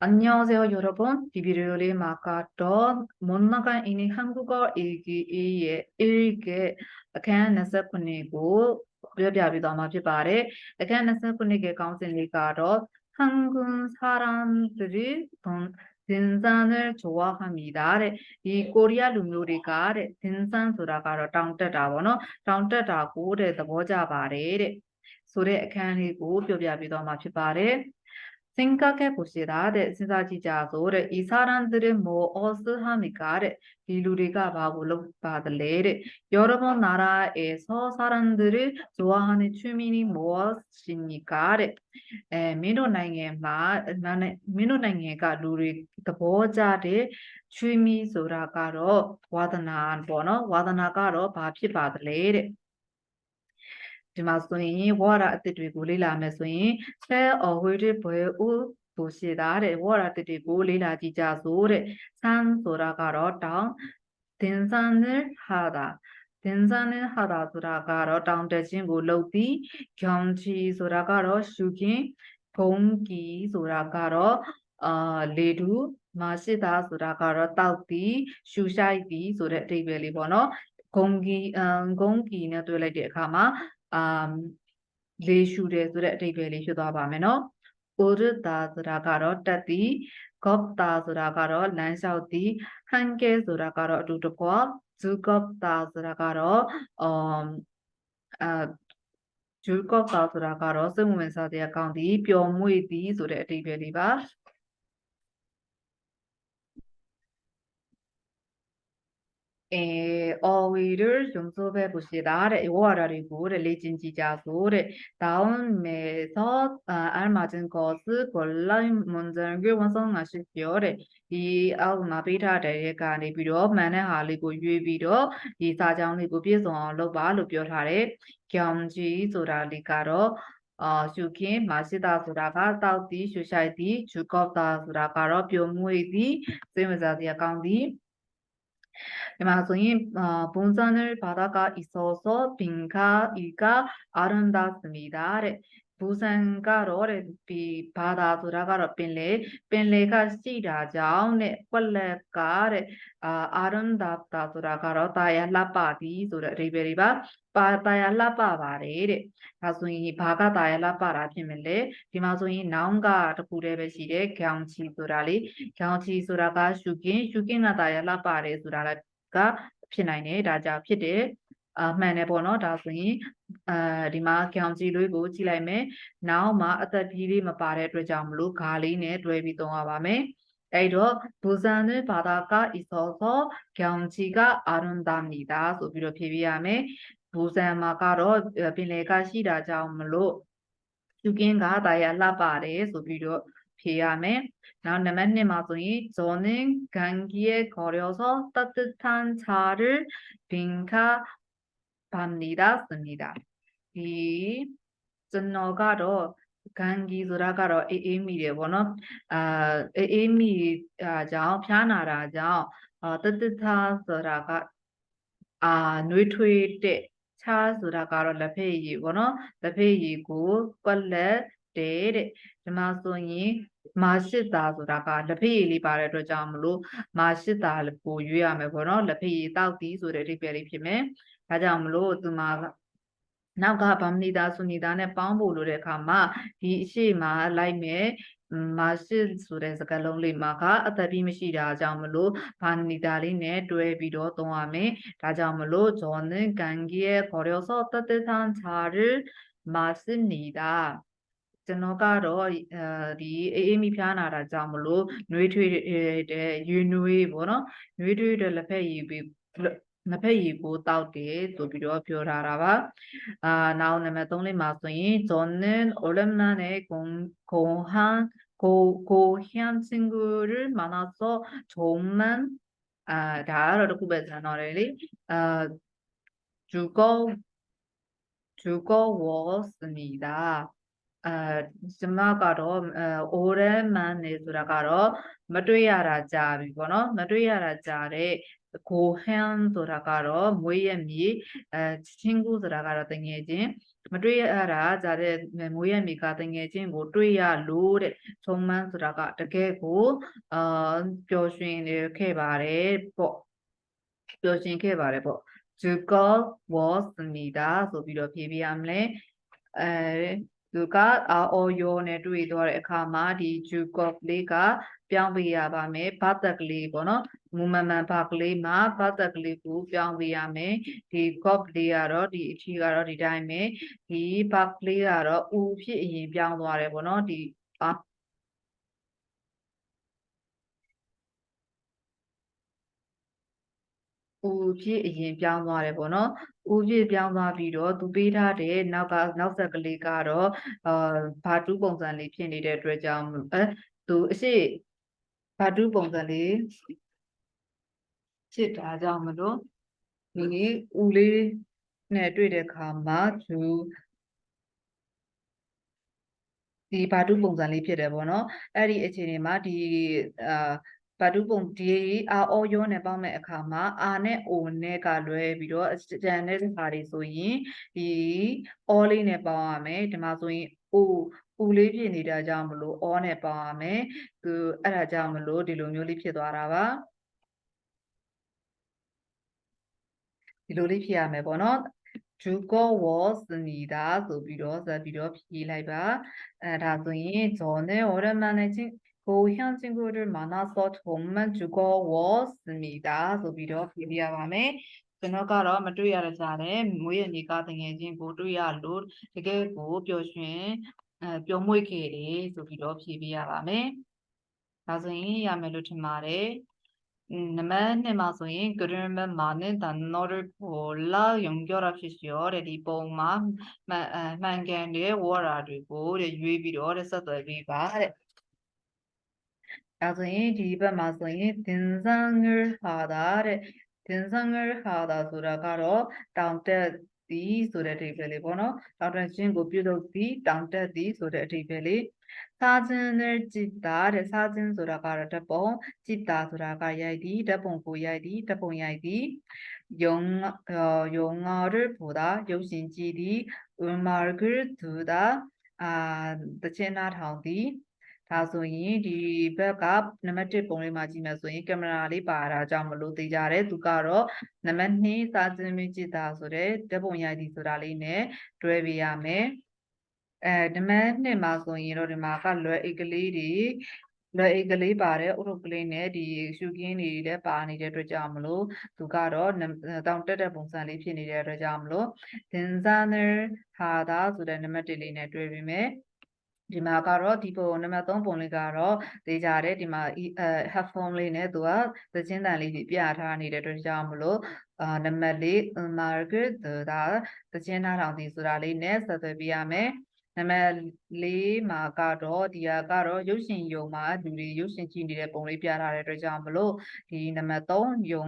안녕하세요, 여러분. 이 비디오를 마카도 못 나가 있는 한국어 일기의 일기အခန်း29ကိုပြောပြပြီးတော့မှာဖြစ်ပါတယ်။အခန်း29ကကောင်းစဉ်လေးကတော့ 한국 사람들이 돈 등산을 좋아합니다. တဲ့ဒီကိုရီးယားလူမျိုးတွေကတဲ့ 등산ဆိုတာကတော့တောင်တက်တာပေါ့နော်။တောင်တက်တာကိုတဲ့သဘောကျပါတယ်တဲ့။ဆိုတဲ့အခန်းလေးကိုပြောပြပြီးတော့မှာဖြစ်ပါတယ်။ 생각해 봅시 다. 네, 생각지자 고. 네, 이 사람들은 뭐 어스 합니 까? 네, 이 우리가 바보로 받을 래. 네, 여러 번 나라에서 사람들을 좋아하는 취미는 무엇입니 까? 네, 에, 민호 나이에만 나는 민호 나이에가 우리 보자를 취미 소라가로 와드나 번호 와드나가로 밥이 받을 래. 네. ဒီမှာဆိုရင်ဝါရအသစ်တွေကိုလေ့လာမယ်ဆိုရင်ဆဲအော်ဝေးဘွယ်ဦးတို့ရှိတာတဲ့ဝါရအသစ်တွေကိုလေ့လာကြည့်ကြစို့တဲ့ဆန်းဆိုတာကတော့တောင်းတင်ဆန်းနဲ့ဟာတာတင်ဆန်းနဲ့ဟာတာဆိုတာကတော့တောင်းတခြင်းကိုလုပ်ပြီးဂျောင်ချီဆိုတာကတော့ရှုခင်ဖုံးကီဆိုတာကတော့အာလေတူမရှိတာဆိုတာကတော့တောက်ပြီးရှူရှိုက်ပြီးဆိုတဲ့အဓိပ္ပာယ်လေးပေါ့နော်ဂုံကီအမ်ဂုံကီနဲ့တွေ့လိုက်တဲ့အခါမှာ um လေးရှူတယ်ဆိုတဲ့အတိတ်ပဲလေးဖြစ်သွားပါမယ်နော်ဥရတာဆိုတာကတော့တက်သည်ကော့ပ်တာဆိုတာကတော့လမ်းလျှောက်သည်ဟန်ကဲဆိုတာကတော့အတူတကွဇူကော့ပ်တာဆိုတာကတော့ um အဂျူကော့ပ်တာဆိုတာကတော့စိတ်ဝင်စားတဲ့အကောင့်ဒီပျော်မွေ့သည်ဆိုတဲ့အတိတ်ပဲလေးပါ 에, 어휘를 연습해 보시다. 래 이거를 레진 지자소를 다음에서 아, 알맞은 것을 골라 문장을 완성하십시오. 이 아우마 베타တဲ့ကနေပြီးတော့မှန်တဲ့ဟာလေးကိုရွေးပြီးတော့ဒီစာကြောင်းလေးကိုပြည့်စုံအောင်လုပ်ပါလို့ပြောထားတယ်။ကြောင်ကြီးဆိုတာလေးကတော့အာရှုခင်မရှိတာဆိုတာကတောက်သည်ရှုရှိုက်သည်ဂျူကော့တာဆိုတာကတော့ပြုံမွေသည်စိတ်ဝင်စားစရာကောင်းသည် 네, 마성이 어, 본산을 바다가 있어서 빙가 이가 아름답습니다. 네, ဘူဆန်ကတော့တဲ့ဒီဘာသာဆိုတာကတော့ပင်လေပင်လေကရှိတာကြောင့်တဲ့ကွက်လက်ကတဲ့အာအာရန်ဒါတာဆိုတာကတော့တာယာလှပသည်ဆိုတဲ့အဓိပ္ပာယ်တွေပါပါတာယာလှပပါတယ်တဲ့ဒါဆိုရင်ဘာကတာယာလှပတာဖြစ်မလဲဒီမှာဆိုရင် noun ကတခုတည်းပဲရှိတယ်ခေါင်းချီဆိုတာလေခေါင်းချီဆိုတာကရှုကင်းရှုကင်းကတာယာလှပတယ်ဆိုတာကဖြစ်နိုင်တယ်ဒါကြောင့်ဖြစ်တယ် အာမှန်တယ်ပေါ့နော်ဒါဆိုရင်အာဒီမှာကြောင်ကြီးလေးကိုကြည့်လိုက်မယ်နောက်မှာအသက်ကြီးလေးမပါတဲ့အတွက်ကြောင့်မလို့ဂါလေးနဲ့တွဲပြီးသုံးရပါမယ်အဲ့တော့ဘူဇန်နဲ့ဘာသာကဤသောသောကြောင်ကြီးကအာရုံဒမီတာဆိုပြီးတော့ဖြေပြရမယ်ဘူဇန်မှာကတော့ပင်လယ်ကရှိတာကြောင့်မလို့သူကင်းကတာရလှပါတယ်ဆိုပြီးတော့ဖြေရမယ်။နောက်နံပါတ်2မှာဆိုရင်ဇော်နင်ဂန်ဂီရဲ့ခေါ်ရောသောတတ်တန်ချာရဘင်ခ ဗမ်နီဒါစမီဒါဒီကျွန်တော်ကတော့ဂန်ဂီဆိုတာကတော့အေးအေးမိတယ်ဗောနော်အာအေးအေးမိအာကြောင့်ဖျားနာတာကြောင့်အာတတသာဆိုတာကအာနှွေးထွေးတဲ့ချားဆိုတာကတော့လက်ဖက်ရည်ဗောနော်လက်ဖက်ရည်ကိုကွက်လက်တယ်တဲ့ဒီမှာဆိုရင်မာရှိတာဆိုတာကလက်ဖက်ရည်လေးပါတဲ့အတွက်ကြောင့်မလို့မာရှိတာကိုရွေးရမယ်ဗောနော်လက်ဖက်ရည်တောက်သည်ဆိုတဲ့အဓိပ္ပာယ်လေးဖြစ်မယ် ဒါကြောင့်မလို့သူမနောက်ကဗမဏိတာဆုနိတာနဲ့ပေါင်းဖို့လိုတဲ့အခါမှာဒီအရှိမလိုက်မယ်မာရှိဆိုတဲ့စကားလုံးလေးမှာကအသက်ပြီးမရှိတာကြောင့်မလို့ဘာနီတာလေးနဲ့တွဲပြီးတော့သုံးရမယ်။ဒါကြောင့်မလို့ဂျော်နန်ကန်ဂီရဲ့ခေါ်ရဆောတတသန်ချာရမာစနေတာကျွန်တော်ကတော့ဒီအေးအေးမိဖျားနာတာကြောင့်မလို့နှွေးထွေးတဲ့ရွေးနှွေးပေါ့နော်။နှွေးထွေးတဲ့လက်ဖက်ရည်ပြီး နှစ်ဖက်ရည်ကိုတောက်တယ်ဆိုပြီးတော့ပြောထားတာပါအာနောက်နံပါတ်3လေးမှာဆိုရင်저는오랜만에공공한고고향친구를만나서정말အာဒါကတော့တခုပဲကျွန်တော်လေအာ주거주거웠습니다အဲကျမကတော့အိုရဲမန်နေဆိုတာကတော့မတွေ့ရတာကြာပြီပေါ့နော်မတွေ့ရတာကြာတဲ့ ကိုဟန်ဆိုတာကတော့မွေးရမည်အဲချင်းကူဆိုတာကတော့တငယ်ချင်းမတွေ့ရတာဇာတဲ့မွေးရမည်ကတငယ်ချင်းကို တွေ့ရလို့တဲ့ထုံမှန်းဆိုတာကတကယ်ကိုအာပျော်ရွှင်နေခဲ့ပါတယ်ပေါ့ပျော်ရွှင်ခဲ့ပါတယ်ပေါ့ Dugal was နေတာဆိုပြီးတော့ဖြေပြရမလဲအဲ သူက ROU နဲ့တွေ့သွားတဲ့အခါမှာဒီ Dugal လေးကပြောင်းပေးရပါမယ်ဘာတကလေးပေါ့နော်မူမမှန်ဘာကလေးမှာဘာတကလေးကိုပြောင်းပေးရမယ်ဒီ gop လေးကတော့ဒီအထီးကတော့ဒီတိုင်းပဲဒီဘာကလေးကတော့ဦးဖြစ်အရင်ပြောင်းသွားတယ်ပေါ့နော်ဒီ အာဦးဖြစ်အရင်ပြောင်းသွားတယ်ပေါ့နော်ဦးဖြစ်ပြောင်းသွားပြီးတော့သူပေးထားတဲ့နောက်ကနောက်ဆက်ကလေးကတော့အာဘာတူးပုံစံလေးဖြစ်နေတဲ့အတွက်ကြောင့်အဲသူအရှိဘာတူးပုံစံလေးဖြစ်တာကြောင့်မလို့ဒီဦးလေးနဲ့တွေ့တဲ့အခါမှာသူဒီဘာတူးပုံစံလေးဖြစ်တယ်ပေါ့နော်အဲ့ဒီအခြေအနေမှာဒီအာ ဘာတူပုံဒီအာအောရောနဲ့ပေါင်းမဲ့အခါမှာအာနဲ့အိုနဲ့ကလွဲပြီးတော့ကျန်တဲ့ခါတွေဆိုရင်ဒီအောလေးနဲ့ပေါင်းရမယ်ဒီမှာဆိုရင်အိုပူလေးဖြစ်နေတာကြောင့်မလို့အောနဲ့ပေါင်းရမယ်သူအဲ့ဒါကြောင့်မလို့ဒီလိုမျိုးလေးဖြစ်သွားတာပါဒီလိုလေးဖြစ်ရမယ်ပေါ့နော်ဂျူကောဝေါ်စနေတာဆိုပြီးတော့ဇာပြီးတော့ဖြေလိုက်ပါအဲဒါဆိုရင်ဂျော်နဲ့အော်ရမန်နဲ့ချင်း 고향친구를만나서정말즐거웠습니다ဆိုပြီးတော့ဖြေပြရပါမယ်ကျွန်တော်ကတော့မတွေ့ရတဲ့ကြားနဲ့မွေးရနေကတငယ်ချင်းကိုတွေ့ရလို့တကယ်ကိုပျော်ရွှင်အဲပျော်မွေ့ခဲ့တယ်ဆိုပြီးတော့ဖြေပြရပါမယ်ဒါဆိုရင်ရမယ်လို့ထင်ပါတယ်နမနဲ့မှာဆိုရင် grammar မှာနဲ့ 단어를 골라 연결하십시오. တဲ့ဒီပုံမှာမှန်မှန်ကန်တဲ့ word တွေကိုတဲ့ရွေးပြီးတော့တဲ့ဆက်သွယ်ပေးပါတဲ့ ဒါဆိုရင်ဒီဘက်မှာဆိုရင်ဒင်ဇန်ဂရဟာတာတဲ့ဒင်ဇန်ဂရဟာတာဆိုတာကတော့တောင်တက်သည်ဆိုတဲ့အဓိပ္ပာယ်လေးပေါ့နော်တောင်တက်ခြင်းကိုပြုလုပ်သည်တောင်တက်သည်ဆိုတဲ့အဓိပ္ပာယ်လေးစာခြင်းနဲ့จิตတာတဲ့စာခြင်းဆိုတာကတော့ဓပုံจิตတာဆိုတာကရိုက်သည်ဓပုံကိုရိုက်သည်ဓပုံရိုက်သည်ယုံယုံငါရဘူတာရုပ်ရှင်ကြည့်သည်ဥမာဂရဒူတာအာတခြင်းနာထောင်သည် ဒါဆိုရင်ဒီဘက်ကနံပါတ်1ပုံလေးမှာကြည့်မယ်ဆိုရင်ကင်မရာလေးပါတာကြောင့်မလို့သိကြတယ်သူကတော့နံပါတ်2စာကျင်မကြည့်တာဆိုတဲ့ဓာတ်ပုံရိုက်သည်ဆိုတာလေးနဲ့တွဲပြရမယ်အဲနံပါတ်2မှာဆိုရင်တော့ဒီမှာကလွယ်အိတ်ကလေးတွေလွယ်အိတ်ကလေးပါတယ်ဥရုပ်ကလေးနဲ့ဒီရှုကင်းတွေလည်းပါနေတဲ့အတွက်ကြောင့်မလို့သူကတော့တောင်တက်တဲ့ပုံစံလေးဖြစ်နေတဲ့အတွက်ကြောင့်မလို့ dinner ဟာတာဆိုတဲ့နံပါတ်1လေးနဲ့တွဲပြီးမယ် ဒီမှာကတော့ဒီပုံနံပါတ်3ပုံလေးကတော့သိကြတယ်ဒီမှာအဲ headphone လေးနဲ့သူကသချင်းတန်လေးပြထားနေတဲ့အတွက်ကြောင့်မလို့အာနံပါတ်4 market ဒါသချင်းနားထောင်သည်ဆိုတာလေးနဲ့ဆက်သွယ်ပြရမယ်နံပါတ်၄မှာကတော့ဒီဟာကတော့ရုပ်ရှင်ယုံမှာလူတွေရုပ်ရှင်ကြည့်နေတဲ့ပုံလေးပြထားတဲ့အတွက်ကြောင့်မလို့ဒီနံပါတ်3ယုံ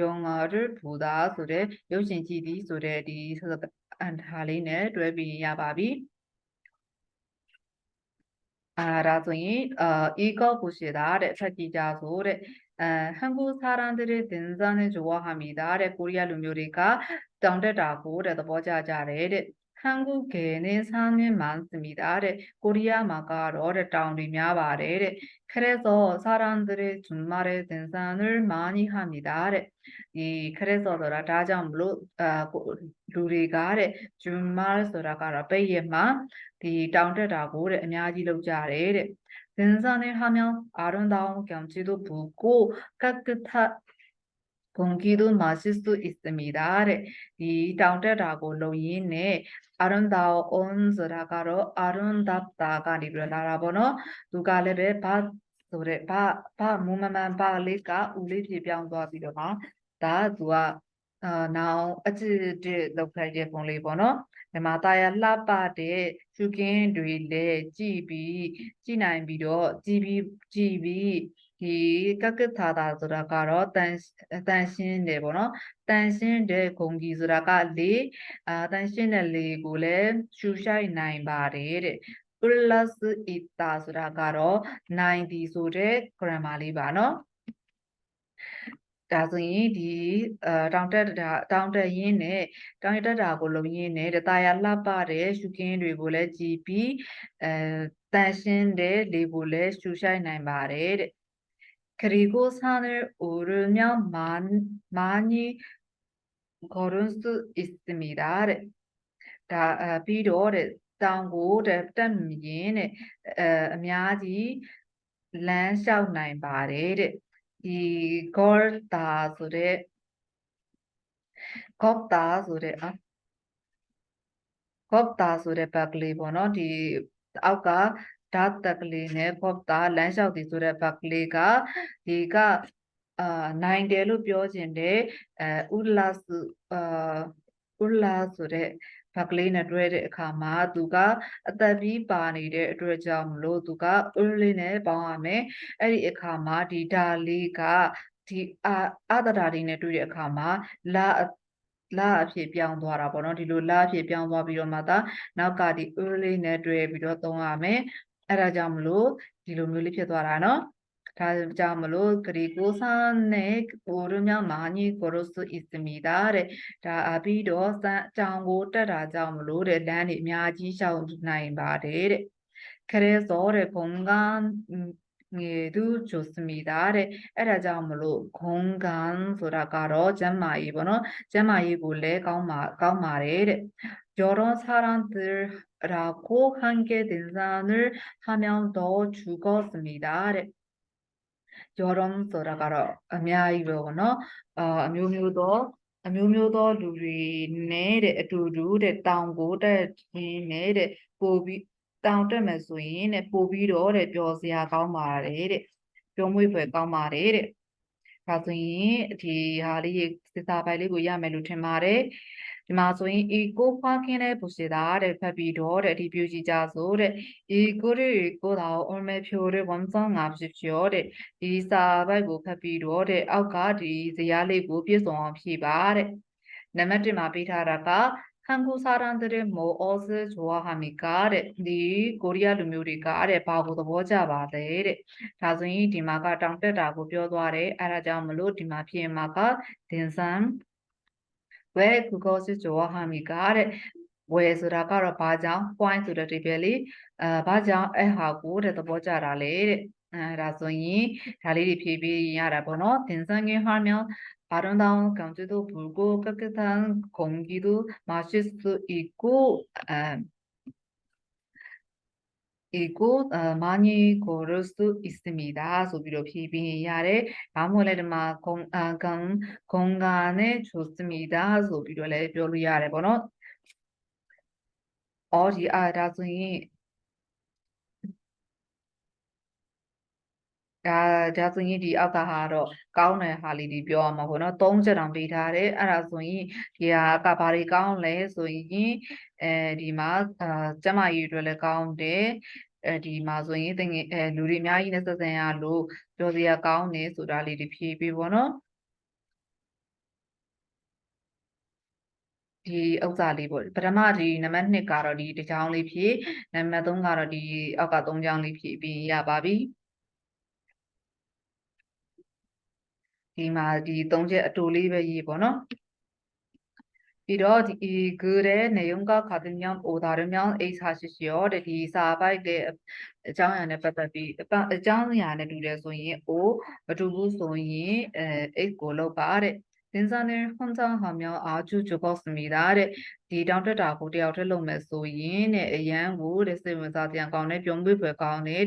ယုံရဘူတာဆိုတဲ့ရုပ်ရှင်ကြည့်သည်ဆိုတဲ့ဒီအန်ထားလေးနဲ့တွဲပြီးရပါပြီ။ အာဒါဆိုရင်အာအေကောက်ကိုရှိတာတဲ့အထက်ကြီးကြဆိုတဲ့အဲဟန်ကူစာရန်တဲ့ဒင်ဇန်နဲ့ဂျဝါဟာမီဒါတဲ့ကိုရီးယားလူမျိုးတွေကတောင်တက်တာကိုတဲ့သဘောကျကြတယ်တဲ့ 한국에는산이많습니다တဲ့ကိုရီးယားမှာကတော့တဲ့တောင်တွေများပါတယ်တဲ့그래서사람들의주말에등산을많이합니다တဲ့ဒီ그래서ဆိုတာဒါကြောင့်မလို့အာလူတွေကတဲ့ဂျူမာဆိုတာကတော့ပိတ်ရမှာဒီတောင်တက်တာကိုတဲ့အများကြီးလုပ်ကြတယ်တဲ့등산을하면아름다운경치도보고깨끗한 ဂုံကီတုမာစစ်တုအစ္စမီဒါတဲ့ဒီတောင်တက်တာကိုလုံရင်းနဲ့အာရွန်ဒါအွန်ဆိုတာကတော့အာရွန်ဒပ်တာကနေပြီးတော့လာတာပေါ့နော်သူကလည်းပဲဘာဆိုတဲ့ဘာဘာမူမမန်ဘာလေးကဦးလေးပြေပြောင်းသွားပြီးတော့မှဒါကသူကအာနောင်အချစ်တဲ့လောက်ခိုင်းတဲ့ပုံလေးပေါ့နော်မြမသားရလှပတဲ့ရှုကင်းတွေလည်းကြည်ပြီးကြည်နိုင်ပြီးတော့ကြည်ပြီးကြည်ပြီး ဒီကကထာတာဆိုတာကတော့တန်တန်ရှင်းတယ်ပေါ့နော်တန်ရှင်းတဲ့ဂုံကြီးဆိုတာကလေအာတန်ရှင်းတဲ့လေကိုလည်းရှူရှိုက်နိုင်ပါတယ်တဲ့ plus ita ဆိုတာကတော့90ဆိုတဲ့ grammar လေးပါနော်ဒါဆိုရင်ဒီအဲတောင်တက်တာတောင်တက်ရင်းနဲ့တောင်ရတက်တာကိုလုံရင်းနဲ့တသားရလှပတဲ့ရှုခင်းတွေကိုလည်းကြည်ပြီးအဲတန်ရှင်းတဲ့လေကိုလည်းရှူရှိုက်နိုင်ပါတယ်တဲ့ 그리고 산을 오르면 만, 많이 걸을 수 있습니다. 어, 비료 당고 랩담인 아마지 어, 랜샤우 나인 바레 이 걸다 소레 걷다 소레 아 걷다 소레 박리 번호 디 아까 ဆိုတဲ့ဘက်ကလေးပေါ့နော်ဒီအောက်ကဓာတ်တက်ကလေးနဲ့ gorda လမ်းလျှောက်သည်ဆိုတဲ့ဘက်ကလေးကဒီကအာနိုင်တယ်လို့ပြောခြင်းတဲ့အဲဥလာစုအာဥလာဆိုတဲ့ဘက်ကလေးနဲ့တွဲတဲ့အခါမှာသူကအသက်ပြီးပါနေတဲ့အတွက်ကြောင့်မလို့သူကဥလေးနဲ့ပေါင်းရမယ်အဲ့ဒီအခါမှာဒီဒါလေးကဒီအာအတရာလေးနဲ့တွေ့တဲ့အခါမှာလာလာအဖြစ်ပြောင်းသွားတာပေါ့နော်ဒီလိုလာအဖြစ်ပြောင်းသွားပြီးတော့မှသာနောက်ကဒီ early နဲ့တွဲပြီးတော့သုံးရမယ် အဲ့ဒါကြောင့်မလို့ဒီလိုမျိုးလေးဖြစ်သွားတာနော်ဒါကြောင့်မလို့ဂရီကိုဆာနဲ့ကိုရမြမာညိကိုရစုအစ်မီတာတဲ့ဒါအပြီးတော့စံအကြောင်းကိုတက်တာကြောင့်မလို့တဲ့လမ်းတွေအများကြီးရှောင်နိုင်ပါတယ်တဲ့ခရဲစောတဲ့ဘုံက ငေသူ좋습니다တဲ့အဲ့ဒါကြောင့်မလို့ဂုံကန်ဆိုတာကတော့ကျမ်းမာရေးပေါ့နော်ကျမ်းမာရေးကိုလည်းကောင်းပါကောင်းပါတယ်တဲ့여러사람들하고함께등산을하면더죽었습니다တဲ့ယောရမ်ဆိုတာကတော့အများကြီးပဲပေါ့နော်အာအမျိုးမျိုးသောအမျိုးမျိုးသောလူတွေနဲ့တဲ့အတူတူတဲ့တောင်ကိုတက်ရင်းနဲ့တဲ့ပို့ပြီး တောင်တက်မယ်ဆိုရင်တဲ့ပို့ပြီးတော့တဲ့ပျော်စရာကောင်းပါတယ်တဲ့ပျော်မွေ့ဖွယ်ကောင်းပါတယ်တဲ့ဒါဆိုရင်ဒီဟာလေးစစ်စာပိုက်လေးကိုရမယ်လို့ထင်ပါတယ်ဒီမှာဆိုရင် eco parking နဲ့ပို့စီတာတဲ့ဖတ်ပြီးတော့တဲ့ဒီပြူကြီးကြဆိုတဲ့ eco တွေကိုတော့ on မဲ့ဖြိုတဲ့1.5ဖြစ်ကျော်တဲ့ဒီစာပိုက်ကိုဖတ်ပြီးတော့တဲ့အောက်ကဒီဇယားလေးကိုပြည့်စုံအောင်ဖြည့်ပါတဲ့နံပါတ်1မှာပေးထားတာက 한국사람들은뭐엇을좋아합니까တဲ့ဒီကိုရီးယားလူမျိုးတွေကတဲ့ဘာကိုသဘောကျပါလဲတဲ့ဒါဆိုရင်ဒီမှာကတောင်တက်တာကိုပြောသွားတယ်အဲဒါကြောင့်မလို့ဒီမှာဖြစ်မှာကဒင်ဆန်왜 그것을 좋아합니까? တဲ့ဝယ်ဆိုတာကတော့ဘာကြောင့် point ဆိုတဲ့ဒီပဲလေအဲဘာကြောင့်အဲ့ဟာကိုတဲ့သဘောကျတာလေတဲ့ 라성이 자리를 비비하라 보노 된상의 화면 아름다운 경치도 불고 깨끗한 공기도 마실 수 있고 아, 있고 어, 많이 걸을 수 있습니다. 소비로 비비아의 아무래마 아, 공간에 좋습니다. 소비로 레별리아레 번호 어디 알아서니 ဒါဒါဆိုရင်ဒီအောက်ကဟာတော့ကောင်းတဲ့ဟာလေးဒီပြောရမှာပေါ့နော်၃ချက်တောင်ပေးထားတယ်အဲ့ဒါဆိုရင်ဒီဟာကဘာတွေကောင်းလဲဆိုရင်အဲဒီမှာအာကျမကြီးတွေလည်းကောင်းတယ်အဲဒီမှာဆိုရင်တကယ်အဲလူတွေအများကြီးနဲ့ဆက်ဆံရလို့ပြောစရာကောင်းတယ်ဆိုတာလေးတွေဖြည့်ပေးပေါ့နော်ဒီဥစ္စာလေးပေါ့ပထမဒီနံပါတ်2ကတော့ဒီတစ်ချောင်းလေးဖြည့်နံပါတ်3ကတော့ဒီအောက်က3ချောင်းလေးဖြည့်ပြီးရပါပြီ ဒီမှာဒီသုံးချက်အတူလေးပဲရေးပေါ့နော်ပြီးတော့ဒီ그의내용과같으면오다르면에이사시시오တဲ့ဒီစာပိုက်တဲ့အကြောင်းအရာနဲ့ပတ်သက်ပြီးအကြောင်းအရာနဲ့တူတယ်ဆိုရင် O မတူဘူးဆိုရင်အဲ X ကိုလောက်ပါတဲ့တင်စားနေ혼자하면아주즐겁습니다တဲ့ ဒီတောင်တက်တာကိုတယောက်ထက်လုပ်မယ်ဆိုရင်တဲ့အရန်ကိုတဲ့စိတ်ဝင်စားပြန်ကောင်းတဲ့ပြုံးပွေဖွယ်ကောင်းတဲ့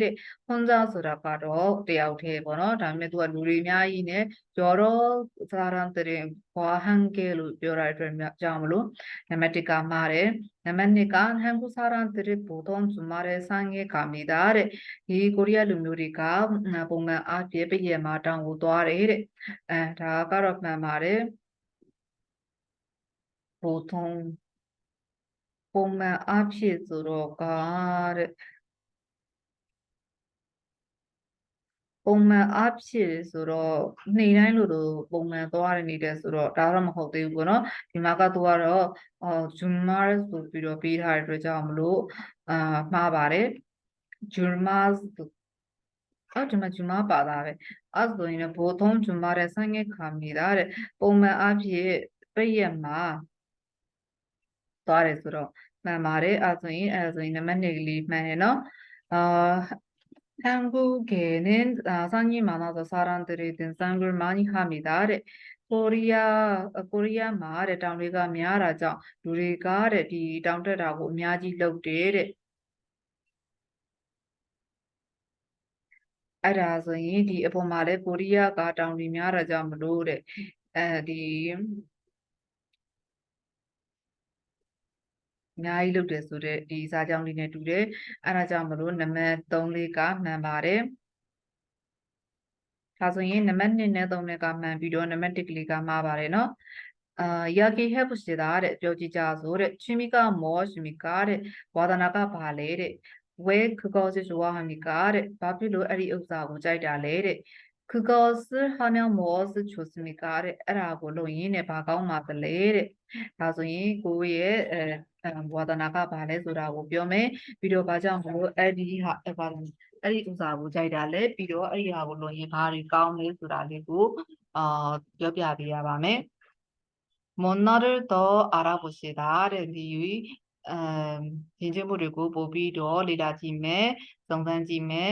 ခွန်စားဆိုတာကတော့တယောက်တည်းပေါ့နော်ဒါပေမဲ့သူကလူတွေအများကြီးနဲ့ကျော်တော့စာရန်တဲ့ဘာဟန်ကဲလို့ပြောရတဲ့အတွက်ကြောင့်မလို့နံပါတ်1ကမှားတယ်နံပါတ်2ကဟန်ကူစာရန်တဲ့ပုံတော်ဇူမာရဲဆိုင်ရဲ့ကာမီတာတဲ့ဒီကိုရီးယားလူမျိုးတွေကပုံမှန်အားဖြင့်ပြည်ရမှာတောင်းကိုသွားတယ်တဲ့အဲဒါကတော့မှန်ပါတယ် 보통 ပုံမှန်အားဖြင့်ဆိုတော့ကတဲ့ပုံမှန်အားဖြင့်ဆိုတော့နေ့တိုင်းလို့လို့ပုံမှန်သွားရနေတယ်ဆိုတော့ဒါတော့မဟုတ်သေးဘူးပေါ့နော်ဒီမှာကသူကတော့အော်ဂျူမာဆိုပြီးတော့ပေးထားတဲ့အတွက်ကြောင့်မလို့အာမှားပါတယ်ဂျူမာအော်ဒီမှာဂျူမာပါတာပဲအဲ့ဒါဆိုရင်လည်းဘိုထုံးဂျူမာတဲ့ဆိုင်ငယ်ခါမိတာတဲ့ပုံမှန်အဖြစ်ပြည့်ရက်မှာ သွားတယ်ဆိုတော့မှန်ပါတယ်အဲ့ဒါဆိုရင်အဲ့ဒါဆိုရင်နံပါတ်2ကလေးမှန်တယ်နော်အာ한국에는 아, 상이 많아서 사람들이 등산을 많이 합니다. တဲ့ကိုရီးယားအကိုရီးယားမှာတဲ့တောင်တွေကများတာကြောင့်လူတွေကတဲ့ဒီတောင်တက်တာကိုအများကြီးလုပ်တယ်တဲ့အဲ့ဒါဆိုရင်ဒီအပေါ်မှာလည်းကိုရီးယားကတောင်တွေများတာကြောင့်မလို့တဲ့အဲဒီ အများကြီးလုပ်တယ်ဆိုတော့ဒီစာကြောင်းလေးနဲ့တူတယ်အဲဒါကြောင့်မလို့နံပါတ်3လေးကမှန်ပါတယ်ဒါဆိုရင်နံပါတ်1နဲ့3နဲ့ကမှန်ပြီးတော့နံပါတ်1ကလေးကမှားပါတယ်နော်အာယာကေဟက်ပစီတာတဲ့ပြောကြည့်ကြဆိုတဲ့ချင်းမီကမောရှင်မီကတဲ့ဝါသနာကဘာလဲတဲ့ဝဲခကောစစ်ဝါဟမီကတဲ့ဘာဖြစ်လို့အဲ့ဒီဥစ္စာကိုကြိုက်တာလဲတဲ့ခကောစစ်ဟာနမောစစ်ချိုစမီကတဲ့အဲ့ဒါကိုလုံရင်းနဲ့ဘာကောင်းပါသလဲတဲ့ဒါဆိုရင်ကိုရဲ့အဲ ဝါသနာကဘာလဲဆိုတာကိုပြောမယ်ပြီးတော့ဘာကြောင့်မလို့အဲ့ဒီဟာအဲ့ဘာလဲအဲ့ဒီဥစားကိုကြိုက်တာလဲပြီးတော့အဲ့ဒီဟာကိုလွန်ရင်ဘာတွေကောင်းလဲဆိုတာလေးကိုအာပြောပြပေးရပါမယ်မွန်နာရတော့အာရာဘုစေတာတဲ့ဒီယူအမ်ရင်ကျမှုတွေကိုပို့ပြီးတော့လေ့လာကြည့်မယ်စုံစမ်းကြည့်မယ်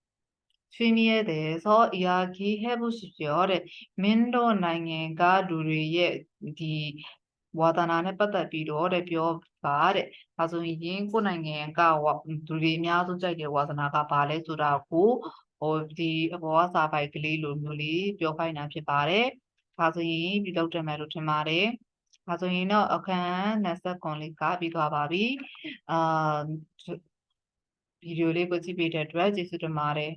취미에 대해서 이야기해 보십시오. တဲ့မင်းတို့နိုင်ငံကလူတွေရဲ့ဒီဝါဒနာနဲ့ပတ်သက်ပြီးတော့တဲ့ပြောပါတဲ့ဒါဆိုရင်ကိုယ်နိုင်ငံကလူတွေအများဆုံးကြိုက်တဲ့ဝါဒနာကဘာလဲဆိုတာကိုဟိုဒီအပေါ်ကစာပိုက်ကလေးလိုမျိုးလေးပြောခိုင်းတာဖြစ်ပါတယ်ဒါဆိုရင်ပြုလုပ်တယ်မယ်လို့ထင်ပါတယ်ဒါဆိုရင်တော့အခန်း29လေးကပြီးသွားပါပြီအာဗီဒီယိုလေးကိုကြည့်ပေးတဲ့အတွက်ကျေးဇူးတင်ပါတယ်